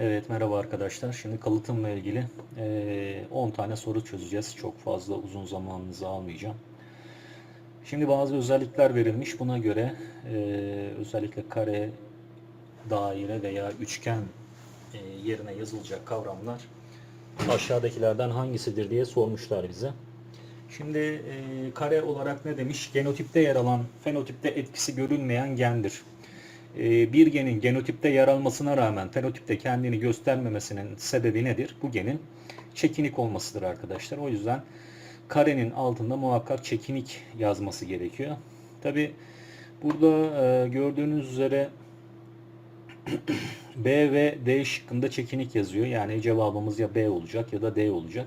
Evet merhaba arkadaşlar. Şimdi kalıtımla ilgili eee, 10 tane soru çözeceğiz. Çok fazla uzun zamanınızı almayacağım. Şimdi bazı özellikler verilmiş. Buna göre özellikle kare, daire veya üçgen yerine yazılacak kavramlar aşağıdakilerden hangisidir diye sormuşlar bize. Şimdi kare olarak ne demiş? Genotipte yer alan, fenotipte etkisi görülmeyen gendir. Ee, bir genin genotipte yer almasına rağmen fenotipte kendini göstermemesinin sebebi nedir? Bu genin çekinik olmasıdır arkadaşlar. O yüzden karenin altında muhakkak çekinik yazması gerekiyor. Tabi burada e, gördüğünüz üzere B ve D şıkkında çekinik yazıyor. Yani cevabımız ya B olacak ya da D olacak.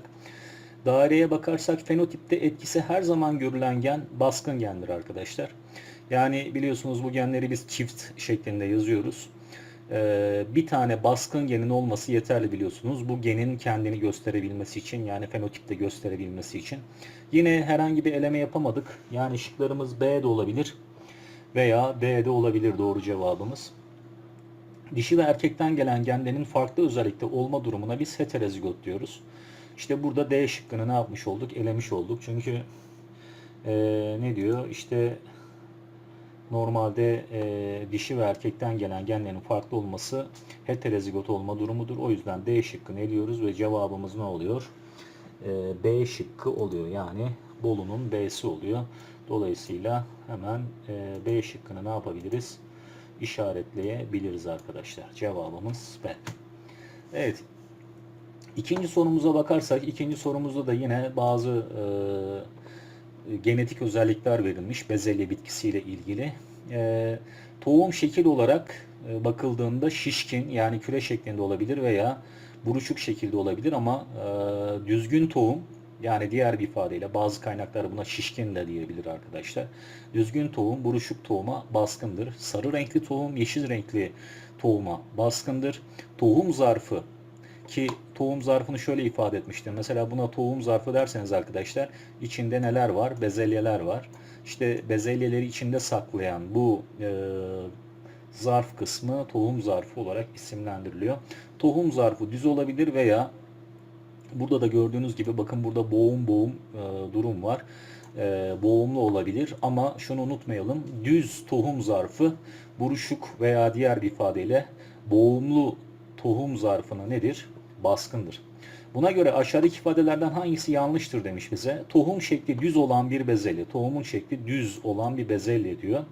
Daireye bakarsak fenotipte etkisi her zaman görülen gen baskın gendir arkadaşlar. Yani biliyorsunuz bu genleri biz çift şeklinde yazıyoruz. Ee, bir tane baskın genin olması yeterli biliyorsunuz. Bu genin kendini gösterebilmesi için yani fenotipte gösterebilmesi için. Yine herhangi bir eleme yapamadık. Yani şıklarımız B de olabilir veya D de olabilir doğru cevabımız. Dişi ve erkekten gelen genlerin farklı özellikte olma durumuna biz heterozigot diyoruz. İşte burada D şıkkını ne yapmış olduk? Elemiş olduk. Çünkü ee, ne diyor? İşte normalde e, dişi ve erkekten gelen genlerin farklı olması heterozigot olma durumudur. O yüzden D şıkkını eliyoruz ve cevabımız ne oluyor? E, B şıkkı oluyor. Yani Bolu'nun B'si oluyor. Dolayısıyla hemen e, B şıkkını ne yapabiliriz? İşaretleyebiliriz arkadaşlar. Cevabımız B. Evet. İkinci sorumuza bakarsak, ikinci sorumuzda da yine bazı e, genetik özellikler verilmiş bezelye bitkisiyle ilgili. E, tohum şekil olarak e, bakıldığında şişkin yani küre şeklinde olabilir veya buruşuk şekilde olabilir ama e, düzgün tohum yani diğer bir ifadeyle bazı kaynaklar buna şişkin de diyebilir arkadaşlar. Düzgün tohum buruşuk tohuma baskındır. Sarı renkli tohum yeşil renkli tohuma baskındır. Tohum zarfı ki tohum zarfını şöyle ifade etmiştim. Mesela buna tohum zarfı derseniz arkadaşlar içinde neler var? Bezelyeler var. İşte bezelyeleri içinde saklayan bu e, zarf kısmı tohum zarfı olarak isimlendiriliyor. Tohum zarfı düz olabilir veya burada da gördüğünüz gibi bakın burada boğum boğum e, durum var. E, boğumlu olabilir ama şunu unutmayalım. Düz tohum zarfı buruşuk veya diğer bir ifadeyle boğumlu tohum zarfına nedir? Baskındır. Buna göre aşağıdaki ifadelerden hangisi yanlıştır demiş bize. Tohum şekli düz olan bir bezelye. Tohumun şekli düz olan bir bezelye diyor.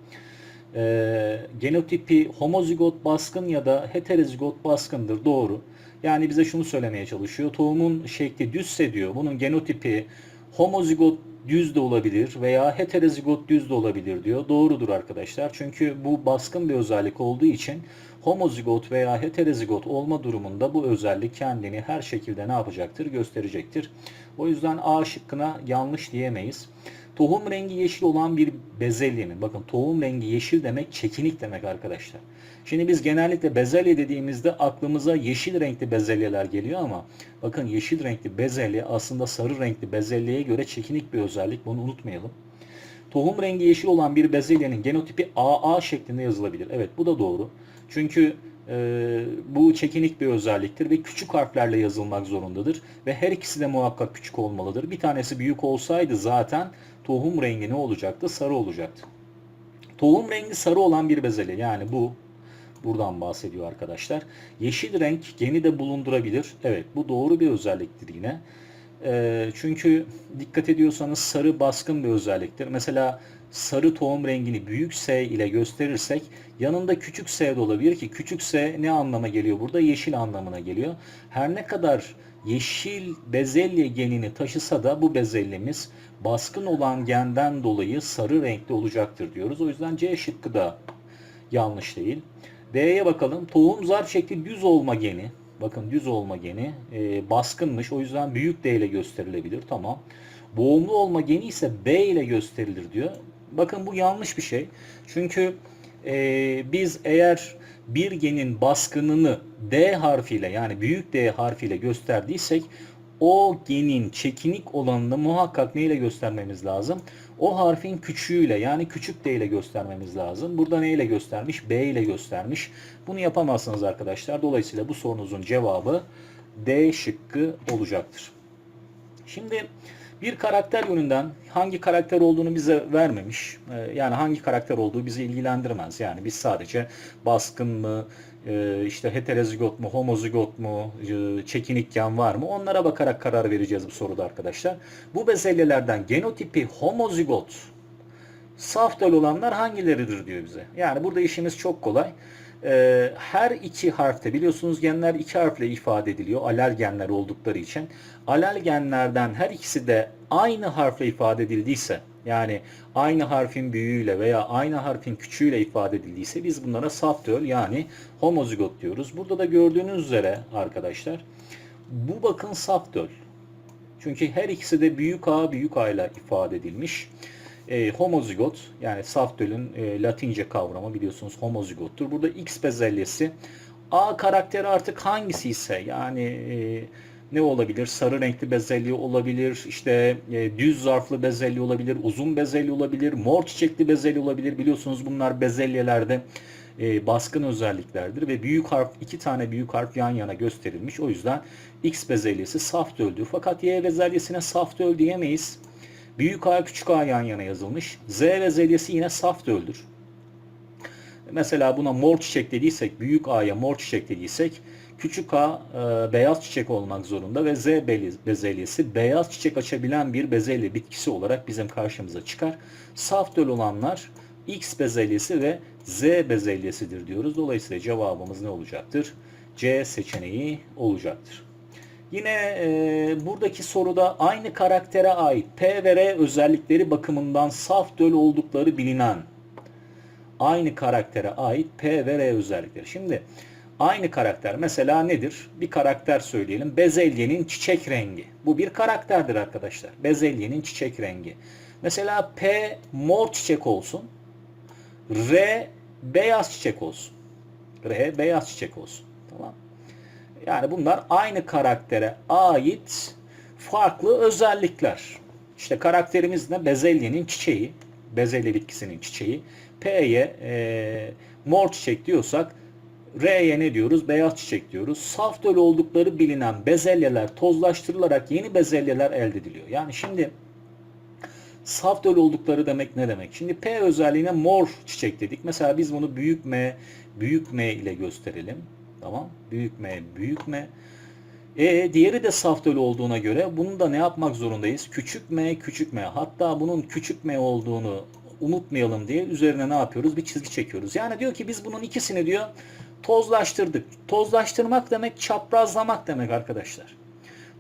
Ee, genotipi homozigot baskın ya da heterozigot baskındır. Doğru. Yani bize şunu söylemeye çalışıyor. Tohumun şekli düzse diyor. Bunun genotipi homozigot düz de olabilir veya heterozigot düz de olabilir diyor. Doğrudur arkadaşlar. Çünkü bu baskın bir özellik olduğu için homozigot veya heterozigot olma durumunda bu özellik kendini her şekilde ne yapacaktır? Gösterecektir. O yüzden A şıkkına yanlış diyemeyiz. Tohum rengi yeşil olan bir bezelyenin, bakın tohum rengi yeşil demek çekinik demek arkadaşlar. Şimdi biz genellikle bezelye dediğimizde aklımıza yeşil renkli bezelyeler geliyor ama bakın yeşil renkli bezelye aslında sarı renkli bezelyeye göre çekinik bir özellik. Bunu unutmayalım. Tohum rengi yeşil olan bir bezelyenin genotipi AA şeklinde yazılabilir. Evet bu da doğru. Çünkü e, bu çekinik bir özelliktir ve küçük harflerle yazılmak zorundadır. Ve her ikisi de muhakkak küçük olmalıdır. Bir tanesi büyük olsaydı zaten tohum rengi ne olacaktı? Sarı olacaktı. Tohum rengi sarı olan bir bezelye yani bu buradan bahsediyor arkadaşlar. Yeşil renk geni de bulundurabilir. Evet bu doğru bir özelliktir yine. E, çünkü dikkat ediyorsanız sarı baskın bir özelliktir. Mesela sarı tohum rengini büyük S ile gösterirsek yanında küçük S de olabilir ki küçük S ne anlama geliyor burada? Yeşil anlamına geliyor. Her ne kadar yeşil bezelye genini taşısa da bu bezelyemiz baskın olan genden dolayı sarı renkli olacaktır diyoruz. O yüzden C şıkkı da yanlış değil. D'ye bakalım. Tohum zarf şekli düz olma geni. Bakın düz olma geni e, baskınmış. O yüzden büyük D ile gösterilebilir. Tamam. Boğumlu olma geni ise B ile gösterilir diyor. Bakın bu yanlış bir şey. Çünkü e, biz eğer bir genin baskınını D harfiyle yani büyük D harfiyle gösterdiysek o genin çekinik olanını muhakkak neyle göstermemiz lazım? O harfin küçüğüyle yani küçük D ile göstermemiz lazım. Burada neyle göstermiş? B ile göstermiş. Bunu yapamazsınız arkadaşlar. Dolayısıyla bu sorunuzun cevabı D şıkkı olacaktır. Şimdi bir karakter yönünden hangi karakter olduğunu bize vermemiş. Ee, Yani hangi karakter olduğu bizi ilgilendirmez. Yani biz sadece baskın mı, e, işte heterozigot mu, homozigot mu, e, çekinik gen var mı onlara bakarak karar vereceğiz bu soruda arkadaşlar. Bu bezelyelerden genotipi homozigot saf olanlar hangileridir diyor bize. Yani burada işimiz çok kolay. Ee, her iki harfte biliyorsunuz genler iki harfle ifade ediliyor. Alel genler oldukları için. Alel genlerden her ikisi de aynı harfle ifade edildiyse yani aynı harfin büyüğüyle veya aynı harfin küçüğüyle ifade edildiyse biz bunlara saf döl yani homozigot diyoruz. Burada da gördüğünüz üzere arkadaşlar bu bakın saf döl. Çünkü her ikisi de büyük A büyük A ile ifade edilmiş. E, homozigot yani saf dölün e, latince kavramı biliyorsunuz homozigottur. Burada X bezelyesi A karakteri artık hangisi ise yani e, ne olabilir? Sarı renkli bezelye olabilir, işte e, düz zarflı bezelye olabilir, uzun bezelye olabilir, mor çiçekli bezelye olabilir. Biliyorsunuz bunlar bezelyelerde e, baskın özelliklerdir ve büyük harf iki tane büyük harf yan yana gösterilmiş. O yüzden X bezelyesi saf döldür. Fakat Y bezelyesine saf döl diyemeyiz. Büyük A küçük A yan yana yazılmış. Z bezelyesi yine saf döldür. Mesela buna mor çiçek dediysek, büyük A'ya mor çiçek dediysek, küçük A e, beyaz çiçek olmak zorunda ve Z bezelyesi beyaz çiçek açabilen bir bezelye bitkisi olarak bizim karşımıza çıkar. Saf döl olanlar X bezelyesi ve Z bezelyesidir diyoruz. Dolayısıyla cevabımız ne olacaktır? C seçeneği olacaktır. Yine e, buradaki soruda aynı karaktere ait P ve R özellikleri bakımından saf döl oldukları bilinen aynı karaktere ait P ve R özellikleri. Şimdi aynı karakter mesela nedir? Bir karakter söyleyelim. Bezelyenin çiçek rengi. Bu bir karakterdir arkadaşlar. Bezelyenin çiçek rengi. Mesela P mor çiçek olsun. R beyaz çiçek olsun. R beyaz çiçek olsun. Tamam. Yani bunlar aynı karaktere ait farklı özellikler. İşte karakterimiz ne? Bezelyenin çiçeği. Bezelye bitkisinin çiçeği. P'ye e, mor çiçek diyorsak R'ye ne diyoruz? Beyaz çiçek diyoruz. Saf döl oldukları bilinen bezelyeler tozlaştırılarak yeni bezelyeler elde ediliyor. Yani şimdi saf döl oldukları demek ne demek? Şimdi P özelliğine mor çiçek dedik. Mesela biz bunu büyük M, büyük M ile gösterelim. Tamam. Büyük M, büyük M. E, diğeri de saf olduğuna göre bunu da ne yapmak zorundayız? Küçük M, küçük M. Hatta bunun küçük M olduğunu unutmayalım diye üzerine ne yapıyoruz? Bir çizgi çekiyoruz. Yani diyor ki biz bunun ikisini diyor tozlaştırdık. Tozlaştırmak demek çaprazlamak demek arkadaşlar.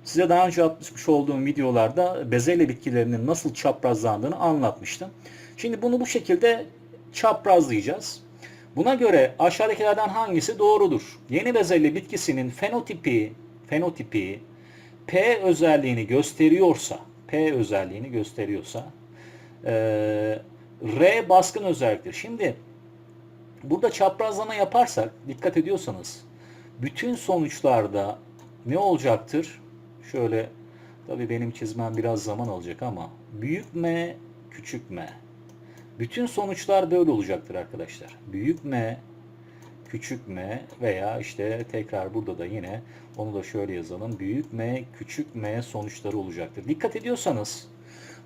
Size daha önce atmış olduğum videolarda bezelye bitkilerinin nasıl çaprazlandığını anlatmıştım. Şimdi bunu bu şekilde çaprazlayacağız. Buna göre aşağıdakilerden hangisi doğrudur? Yeni bezelye bitkisinin fenotipi fenotipi P özelliğini gösteriyorsa P özelliğini gösteriyorsa e, R baskın özelliktir. Şimdi burada çaprazlama yaparsak dikkat ediyorsanız bütün sonuçlarda ne olacaktır? Şöyle tabii benim çizmem biraz zaman alacak ama büyük M küçük M. Bütün sonuçlar böyle olacaktır arkadaşlar. Büyük M küçük m veya işte tekrar burada da yine onu da şöyle yazalım. Büyük m küçük m sonuçları olacaktır. Dikkat ediyorsanız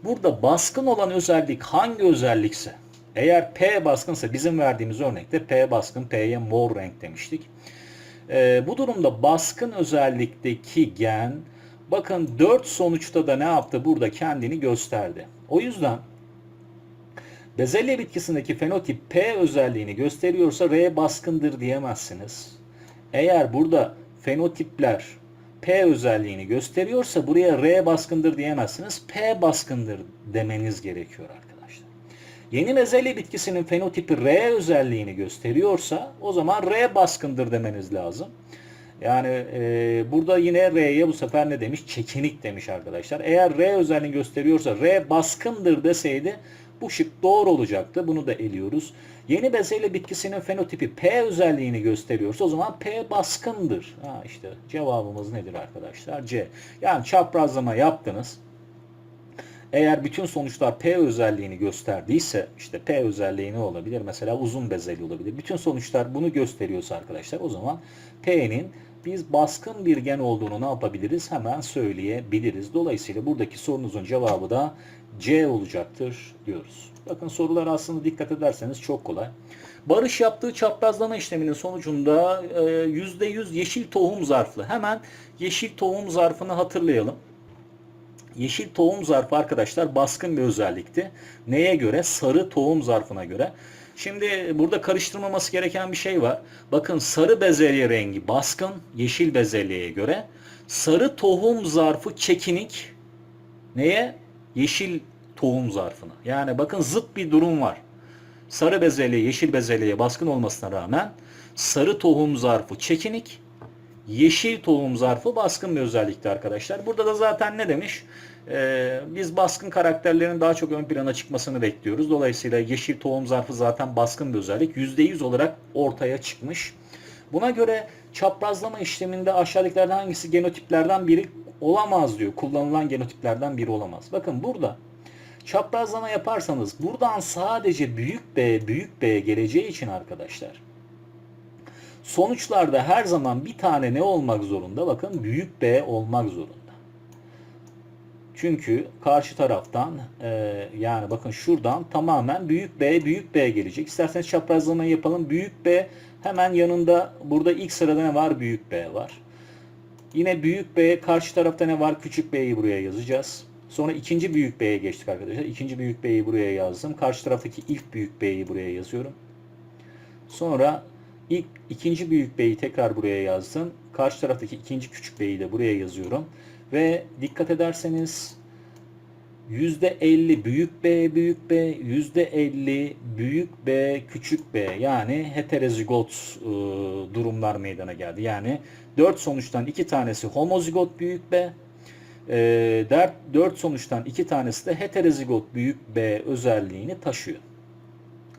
burada baskın olan özellik hangi özellikse eğer P baskınsa bizim verdiğimiz örnekte P baskın P'ye mor renk demiştik. Ee, bu durumda baskın özellikteki gen bakın 4 sonuçta da ne yaptı? Burada kendini gösterdi. O yüzden Bezelye bitkisindeki fenotip P özelliğini gösteriyorsa R baskındır diyemezsiniz. Eğer burada fenotipler P özelliğini gösteriyorsa buraya R baskındır diyemezsiniz. P baskındır demeniz gerekiyor arkadaşlar. Yeni bezelye bitkisinin fenotipi R özelliğini gösteriyorsa o zaman R baskındır demeniz lazım. Yani e, burada yine R'ye bu sefer ne demiş? Çekinik demiş arkadaşlar. Eğer R özelliğini gösteriyorsa R baskındır deseydi Bu şık doğru olacaktı. Bunu da eliyoruz. Yeni bezelye bitkisinin fenotipi P özelliğini gösteriyorsa o zaman P baskındır. Ha işte cevabımız nedir arkadaşlar? C. Yani çaprazlama yaptınız. Eğer bütün sonuçlar P özelliğini gösterdiyse işte P özelliği ne olabilir? Mesela uzun bezelye olabilir. Bütün sonuçlar bunu gösteriyorsa arkadaşlar o zaman P'nin biz baskın bir gen olduğunu ne yapabiliriz? Hemen söyleyebiliriz. Dolayısıyla buradaki sorunuzun cevabı da C olacaktır diyoruz. Bakın sorular aslında dikkat ederseniz çok kolay. Barış yaptığı çaprazlama işleminin sonucunda %100 yeşil tohum zarflı. Hemen yeşil tohum zarfını hatırlayalım. Yeşil tohum zarfı arkadaşlar baskın bir özellikti. Neye göre? Sarı tohum zarfına göre. Şimdi burada karıştırmaması gereken bir şey var. Bakın sarı bezelye rengi baskın yeşil bezelyeye göre. Sarı tohum zarfı çekinik neye? Yeşil tohum zarfına. Yani bakın zıt bir durum var. Sarı bezelye yeşil bezelyeye baskın olmasına rağmen sarı tohum zarfı çekinik, yeşil tohum zarfı baskın bir özellikti arkadaşlar. Burada da zaten ne demiş? Ee, biz baskın karakterlerin daha çok ön plana çıkmasını bekliyoruz. Dolayısıyla yeşil tohum zarfı zaten baskın bir özellik. %100 olarak ortaya çıkmış. Buna göre çaprazlama işleminde aşağıdakilerden hangisi genotiplerden biri olamaz diyor. Kullanılan genotiplerden biri olamaz. Bakın burada çaprazlama yaparsanız buradan sadece büyük B, büyük B geleceği için arkadaşlar sonuçlarda her zaman bir tane ne olmak zorunda? Bakın büyük B olmak zorunda. Çünkü karşı taraftan e, yani bakın şuradan tamamen büyük B büyük B gelecek. İsterseniz çaprazlamayı yapalım. Büyük B hemen yanında burada ilk sırada ne var? Büyük B var. Yine büyük B karşı tarafta ne var? Küçük B'yi buraya yazacağız. Sonra ikinci büyük B'ye geçtik arkadaşlar. İkinci büyük B'yi buraya yazdım. Karşı taraftaki ilk büyük B'yi buraya yazıyorum. Sonra ilk ikinci büyük B'yi tekrar buraya yazdım. Karşı taraftaki ikinci küçük B'yi de buraya yazıyorum. Ve dikkat ederseniz %50 büyük B büyük B, %50 büyük B küçük B yani heterozigot e, durumlar meydana geldi. Yani 4 sonuçtan 2 tanesi homozigot büyük B, e, 4 sonuçtan 2 tanesi de heterozigot büyük B özelliğini taşıyor.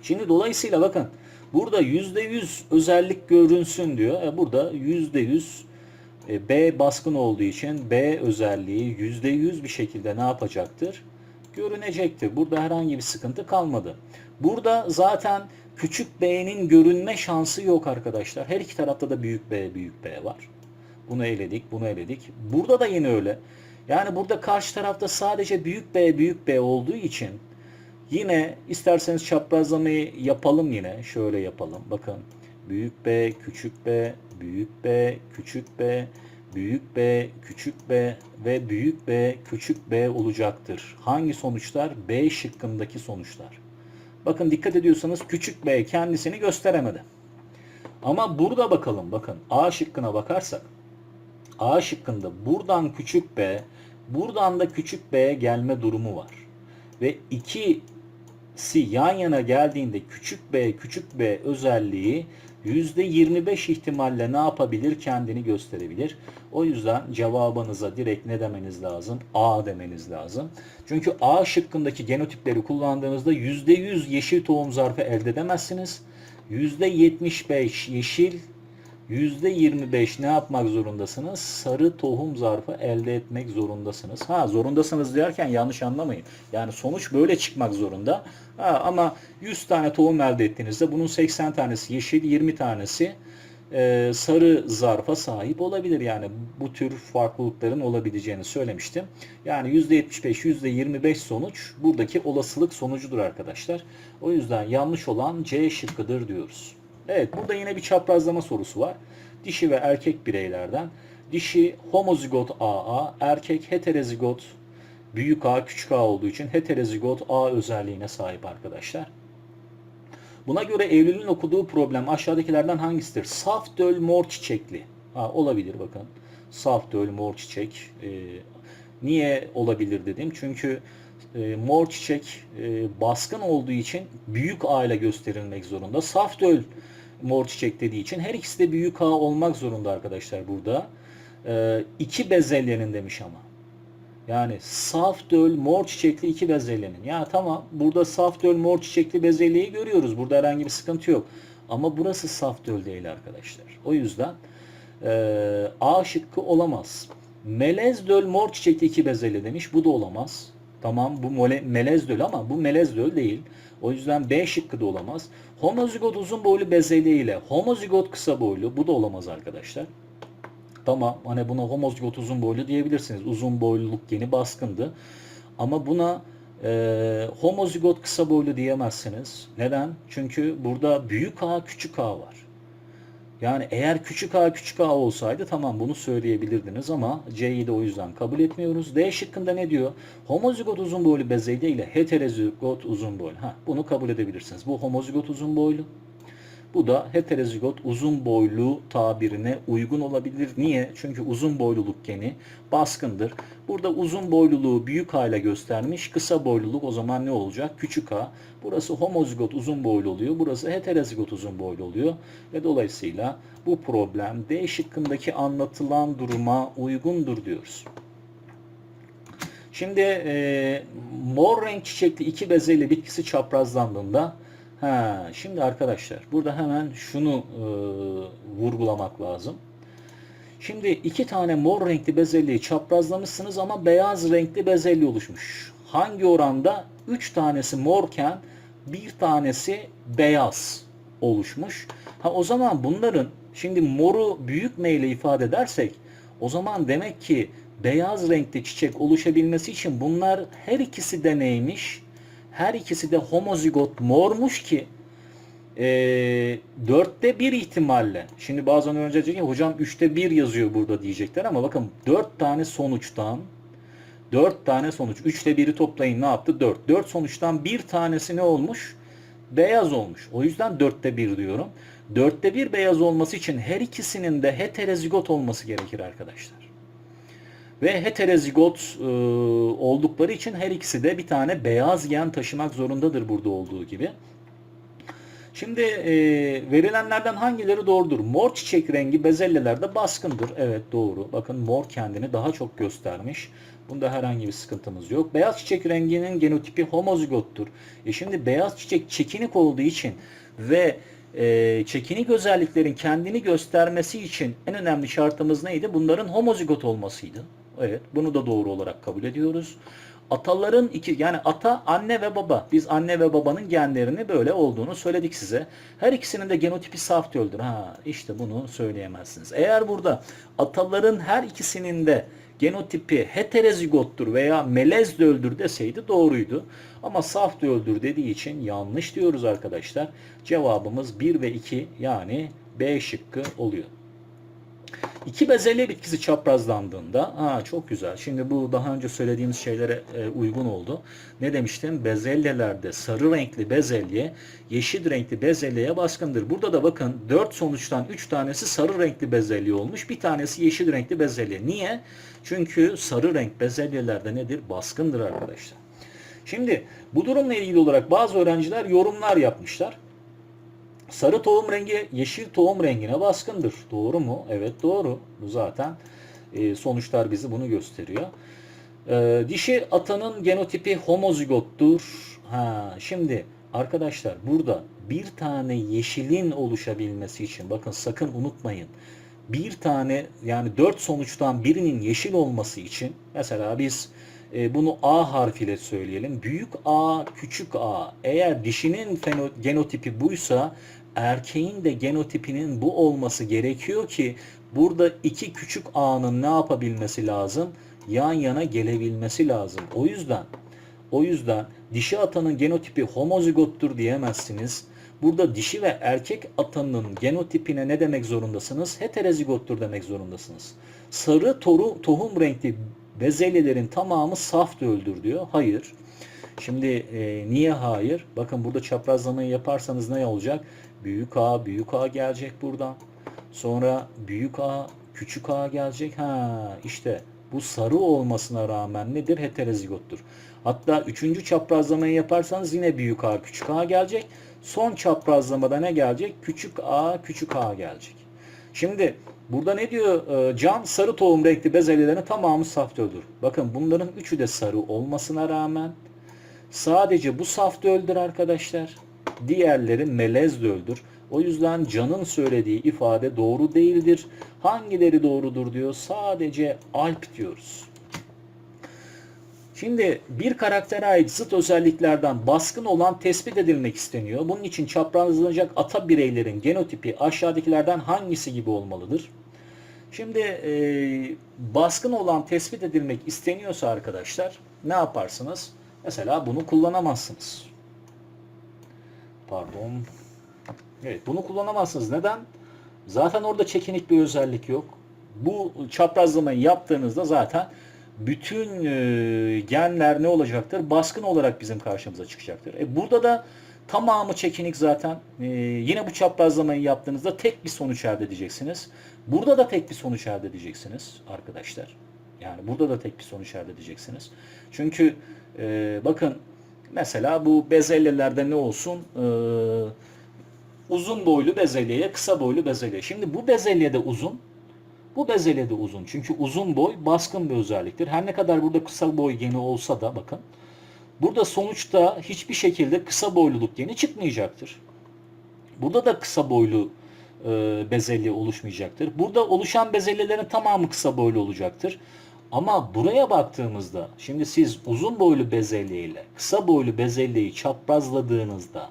Şimdi dolayısıyla bakın burada %100 özellik görünsün diyor. E, burada %100 e, B baskın olduğu için B özelliği %100 bir şekilde ne yapacaktır? Görünecektir. Burada herhangi bir sıkıntı kalmadı. Burada zaten küçük B'nin görünme şansı yok arkadaşlar. Her iki tarafta da büyük B, büyük B var. Bunu eledik, bunu eledik. Burada da yine öyle. Yani burada karşı tarafta sadece büyük B, büyük B olduğu için yine isterseniz çaprazlamayı yapalım yine. Şöyle yapalım. Bakın büyük B, küçük B, büyük B, küçük B, büyük B, küçük B ve büyük B, küçük B olacaktır. Hangi sonuçlar? B şıkkındaki sonuçlar. Bakın dikkat ediyorsanız küçük B kendisini gösteremedi. Ama burada bakalım bakın A şıkkına bakarsak A şıkkında buradan küçük B, buradan da küçük B'ye gelme durumu var. Ve ikisi yan yana geldiğinde küçük B, küçük B özelliği %25 ihtimalle ne yapabilir? Kendini gösterebilir. O yüzden cevabınıza direkt ne demeniz lazım? A demeniz lazım. Çünkü A şıkkındaki genotipleri kullandığınızda %100 yeşil tohum zarfı elde edemezsiniz. %75 yeşil, %25 ne yapmak zorundasınız? Sarı tohum zarfı elde etmek zorundasınız. Ha zorundasınız derken yanlış anlamayın. Yani sonuç böyle çıkmak zorunda. Ha, ama 100 tane tohum elde ettiğinizde bunun 80 tanesi yeşil, 20 tanesi e, sarı zarfa sahip olabilir. Yani bu tür farklılıkların olabileceğini söylemiştim. Yani %75, %25 sonuç buradaki olasılık sonucudur arkadaşlar. O yüzden yanlış olan C şıkkıdır diyoruz. Evet burada yine bir çaprazlama sorusu var. Dişi ve erkek bireylerden. Dişi homozigot AA, erkek heterozigot büyük A küçük A olduğu için heterozigot A özelliğine sahip arkadaşlar. Buna göre Eylül'ün okuduğu problem aşağıdakilerden hangisidir? Saf döl mor çiçekli. Ha, olabilir bakın. Saf döl mor çiçek. Ee, niye olabilir dedim? Çünkü e, mor çiçek e, baskın olduğu için büyük A ile gösterilmek zorunda. Saf döl mor çiçek dediği için her ikisi de büyük A olmak zorunda arkadaşlar burada. E, iki bezelyenin demiş ama. Yani saf döl mor çiçekli iki bezelyenin. Ya tamam burada saf döl mor çiçekli bezelyeyi görüyoruz. Burada herhangi bir sıkıntı yok. Ama burası saf döl değil arkadaşlar. O yüzden e, A şıkkı olamaz. Melez döl mor çiçekli iki bezelye demiş. Bu da olamaz. Tamam bu mole, melez döl ama bu melez döl değil. O yüzden B şıkkı da olamaz. Homozigot uzun boylu bezelye ile homozigot kısa boylu bu da olamaz arkadaşlar. Tamam hani buna homozigot uzun boylu diyebilirsiniz. Uzun boyluluk geni baskındı. Ama buna e, homozigot kısa boylu diyemezsiniz. Neden? Çünkü burada büyük A küçük A var. Yani eğer küçük a küçük a olsaydı tamam bunu söyleyebilirdiniz ama C'yi de o yüzden kabul etmiyoruz. D şıkkında ne diyor? Homozigot uzun boylu bezelye ile heterozigot uzun boylu. Ha, bunu kabul edebilirsiniz. Bu homozigot uzun boylu. Bu da heterozigot uzun boylu tabirine uygun olabilir. Niye? Çünkü uzun boyluluk geni baskındır. Burada uzun boyluluğu büyük A ile göstermiş. Kısa boyluluk o zaman ne olacak? Küçük A. Burası homozigot uzun boylu oluyor. Burası heterozigot uzun boylu oluyor. Ve dolayısıyla bu problem D şıkkındaki anlatılan duruma uygundur diyoruz. Şimdi e, mor renk çiçekli iki bezelye bitkisi çaprazlandığında Ha, şimdi arkadaşlar burada hemen şunu e, vurgulamak lazım. Şimdi iki tane mor renkli bezelyeyi çaprazlamışsınız ama beyaz renkli bezelye oluşmuş. Hangi oranda? Üç tanesi morken bir tanesi beyaz oluşmuş. Ha o zaman bunların şimdi moru büyük M ifade edersek o zaman demek ki beyaz renkli çiçek oluşabilmesi için bunlar her ikisi de neymiş? Her ikisi de homozigot mormuş ki e, dörtte bir ihtimalle. Şimdi bazen önce diyecek ki hocam üçte bir yazıyor burada diyecekler ama bakın dört tane sonuçtan dört tane sonuç üçte biri toplayın ne yaptı? Dört. Dört sonuçtan bir tanesi ne olmuş? Beyaz olmuş. O yüzden dörtte bir diyorum. Dörtte bir beyaz olması için her ikisinin de heterozigot olması gerekir arkadaşlar ve heterozigot e, oldukları için her ikisi de bir tane beyaz gen taşımak zorundadır burada olduğu gibi. Şimdi e, verilenlerden hangileri doğrudur? Mor çiçek rengi bezelyelerde baskındır. Evet doğru. Bakın mor kendini daha çok göstermiş. Bunda herhangi bir sıkıntımız yok. Beyaz çiçek renginin genotipi homozigottur. E şimdi beyaz çiçek çekinik olduğu için ve e, çekinik özelliklerin kendini göstermesi için en önemli şartımız neydi? Bunların homozigot olmasıydı. Evet, bunu da doğru olarak kabul ediyoruz. Ataların iki yani ata anne ve baba. Biz anne ve babanın genlerini böyle olduğunu söyledik size. Her ikisinin de genotipi saf döldür. Ha işte bunu söyleyemezsiniz. Eğer burada ataların her ikisinin de genotipi heterozigottur veya melez döldür deseydi doğruydu. Ama saf döldür dediği için yanlış diyoruz arkadaşlar. Cevabımız 1 ve 2 yani B şıkkı oluyor. İki bezelye bitkisi çaprazlandığında, ha çok güzel. Şimdi bu daha önce söylediğimiz şeylere e, uygun oldu. Ne demiştim? Bezelyelerde sarı renkli bezelye yeşil renkli bezelyeye baskındır. Burada da bakın 4 sonuçtan 3 tanesi sarı renkli bezelye olmuş. Bir tanesi yeşil renkli bezelye. Niye? Çünkü sarı renk bezelyelerde nedir? Baskındır arkadaşlar. Şimdi bu durumla ilgili olarak bazı öğrenciler yorumlar yapmışlar. Sarı tohum rengi yeşil tohum rengine baskındır. Doğru mu? Evet doğru. Bu zaten e, sonuçlar bizi bunu gösteriyor. E, dişi atanın genotipi homozigottur. Ha, şimdi arkadaşlar burada bir tane yeşilin oluşabilmesi için bakın sakın unutmayın. Bir tane yani dört sonuçtan birinin yeşil olması için mesela biz e, bunu A harfiyle söyleyelim. Büyük A, küçük A. Eğer dişinin genotipi buysa erkeğin de genotipinin bu olması gerekiyor ki burada iki küçük A'nın ne yapabilmesi lazım? Yan yana gelebilmesi lazım. O yüzden o yüzden dişi atanın genotipi homozigottur diyemezsiniz. Burada dişi ve erkek atanın genotipine ne demek zorundasınız? Heterozigottur demek zorundasınız. Sarı toru, tohum renkli bezelyelerin tamamı saf öldür diyor. Hayır. Şimdi e, niye hayır? Bakın burada çaprazlamayı yaparsanız ne olacak? Büyük A, büyük A gelecek buradan. Sonra büyük A, küçük A gelecek. Ha işte bu sarı olmasına rağmen nedir? Heterozigottur. Hatta üçüncü çaprazlamayı yaparsanız yine büyük A, küçük A gelecek. Son çaprazlamada ne gelecek? Küçük A, küçük A gelecek. Şimdi Burada ne diyor? Ee, Can sarı tohum renkli bezelyelerin tamamı saf döldür. Bakın bunların üçü de sarı olmasına rağmen sadece bu saf döldür arkadaşlar. Diğerleri melez döldür. O yüzden Can'ın söylediği ifade doğru değildir. Hangileri doğrudur diyor. Sadece Alp diyoruz. Şimdi bir karaktere ait zıt özelliklerden baskın olan tespit edilmek isteniyor. Bunun için çaprazlanacak ata bireylerin genotipi aşağıdakilerden hangisi gibi olmalıdır? Şimdi e, baskın olan tespit edilmek isteniyorsa arkadaşlar ne yaparsınız? Mesela bunu kullanamazsınız. Pardon. Evet bunu kullanamazsınız. Neden? Zaten orada çekinik bir özellik yok. Bu çaprazlamayı yaptığınızda zaten bütün e, genler ne olacaktır? Baskın olarak bizim karşımıza çıkacaktır. E, burada da tamamı çekinik zaten. E, yine bu çaprazlamayı yaptığınızda tek bir sonuç elde edeceksiniz. Burada da tek bir sonuç elde edeceksiniz arkadaşlar. Yani burada da tek bir sonuç elde edeceksiniz. Çünkü e, bakın mesela bu bezelyelerde ne olsun? E, uzun boylu bezelyeye kısa boylu bezelye. Şimdi bu bezelyede uzun, bu bezelye de uzun. Çünkü uzun boy baskın bir özelliktir. Her ne kadar burada kısa boy geni olsa da bakın. Burada sonuçta hiçbir şekilde kısa boyluluk geni çıkmayacaktır. Burada da kısa boylu e, bezelye oluşmayacaktır. Burada oluşan bezelyelerin tamamı kısa boylu olacaktır. Ama buraya baktığımızda şimdi siz uzun boylu bezelye ile kısa boylu bezelyeyi çaprazladığınızda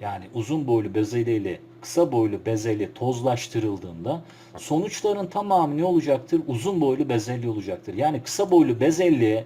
yani uzun boylu bezelye ile kısa boylu bezelye tozlaştırıldığında sonuçların tamamı ne olacaktır? Uzun boylu bezelye olacaktır. Yani kısa boylu bezelye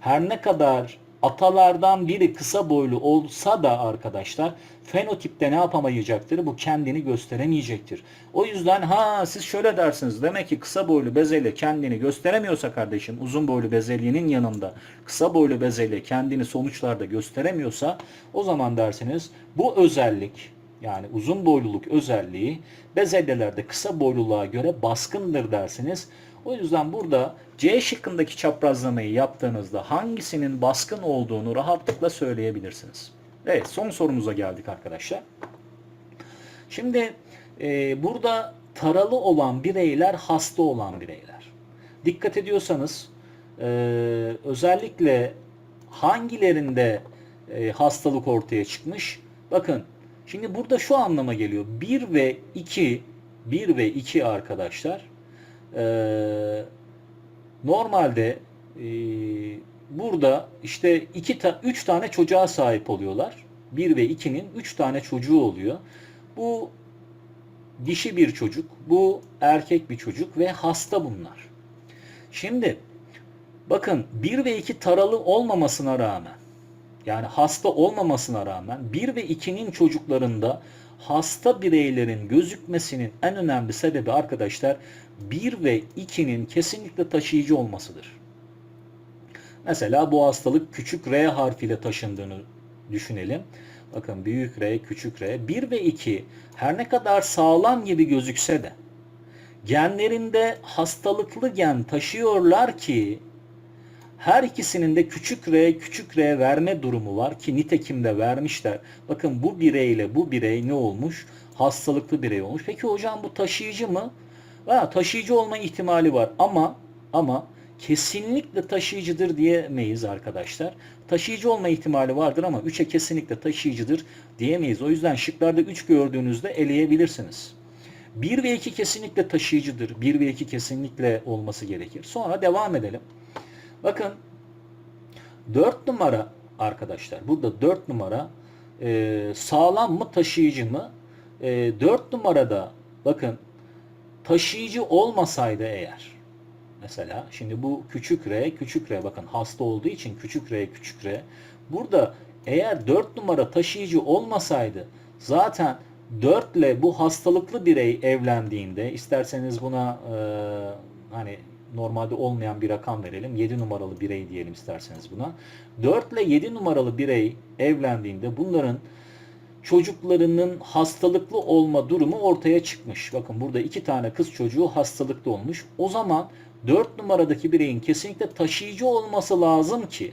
her ne kadar atalardan biri kısa boylu olsa da arkadaşlar fenotipte ne yapamayacaktır? Bu kendini gösteremeyecektir. O yüzden ha siz şöyle dersiniz. Demek ki kısa boylu bezelye kendini gösteremiyorsa kardeşim uzun boylu bezelyenin yanında kısa boylu bezelye kendini sonuçlarda gösteremiyorsa o zaman dersiniz bu özellik yani uzun boyluluk özelliği bezelyelerde kısa boyluluğa göre baskındır dersiniz. O yüzden burada C şıkkındaki çaprazlamayı yaptığınızda hangisinin baskın olduğunu rahatlıkla söyleyebilirsiniz. Evet son sorumuza geldik arkadaşlar. Şimdi e, burada taralı olan bireyler hasta olan bireyler. Dikkat ediyorsanız e, özellikle hangilerinde e, hastalık ortaya çıkmış? Bakın şimdi burada şu anlama geliyor. 1 ve 2 1 ve 2 arkadaşlar ee, normalde e, burada işte iki ta, üç tane çocuğa sahip oluyorlar. Bir ve 2'nin üç tane çocuğu oluyor. Bu dişi bir çocuk, bu erkek bir çocuk ve hasta bunlar. Şimdi bakın bir ve iki taralı olmamasına rağmen yani hasta olmamasına rağmen bir ve 2'nin çocuklarında hasta bireylerin gözükmesinin en önemli sebebi arkadaşlar 1 ve 2'nin kesinlikle taşıyıcı olmasıdır. Mesela bu hastalık küçük R harfiyle taşındığını düşünelim. Bakın büyük R, küçük R. 1 ve 2 her ne kadar sağlam gibi gözükse de genlerinde hastalıklı gen taşıyorlar ki her ikisinin de küçük r küçük r verme durumu var ki nitekim de vermişler. Bakın bu bireyle bu birey ne olmuş? Hastalıklı birey olmuş. Peki hocam bu taşıyıcı mı? Ha, taşıyıcı olma ihtimali var ama ama kesinlikle taşıyıcıdır diyemeyiz arkadaşlar. Taşıyıcı olma ihtimali vardır ama 3'e kesinlikle taşıyıcıdır diyemeyiz. O yüzden şıklarda 3 gördüğünüzde eleyebilirsiniz. 1 ve 2 kesinlikle taşıyıcıdır. 1 ve 2 kesinlikle olması gerekir. Sonra devam edelim. Bakın 4 numara arkadaşlar. Burada 4 numara e, sağlam mı taşıyıcı mı? E, 4 numarada bakın taşıyıcı olmasaydı eğer mesela şimdi bu küçük r küçük r bakın hasta olduğu için küçük r küçük r burada eğer 4 numara taşıyıcı olmasaydı zaten 4 ile bu hastalıklı birey evlendiğinde isterseniz buna e, hani normalde olmayan bir rakam verelim. 7 numaralı birey diyelim isterseniz buna. 4 ile 7 numaralı birey evlendiğinde bunların çocuklarının hastalıklı olma durumu ortaya çıkmış. Bakın burada iki tane kız çocuğu hastalıklı olmuş. O zaman 4 numaradaki bireyin kesinlikle taşıyıcı olması lazım ki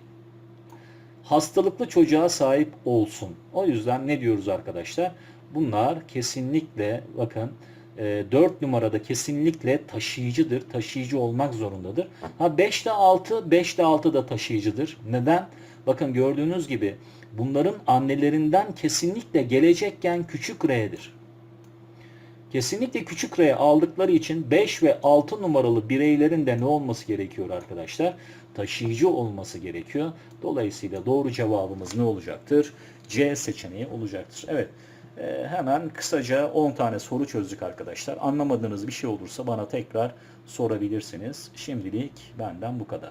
hastalıklı çocuğa sahip olsun. O yüzden ne diyoruz arkadaşlar? Bunlar kesinlikle bakın E, 4 numarada kesinlikle taşıyıcıdır. Taşıyıcı olmak zorundadır. Ha 5'te 6, 5'te 6 da taşıyıcıdır. Neden? Bakın gördüğünüz gibi bunların annelerinden kesinlikle gelecekken küçük R'dir. Kesinlikle küçük R aldıkları için 5 ve 6 numaralı bireylerin de ne olması gerekiyor arkadaşlar? Taşıyıcı olması gerekiyor. Dolayısıyla doğru cevabımız ne olacaktır? C seçeneği olacaktır. Evet. E, hemen kısaca 10 tane soru çözdük arkadaşlar. Anlamadığınız bir şey olursa bana tekrar sorabilirsiniz. Şimdilik benden bu kadar.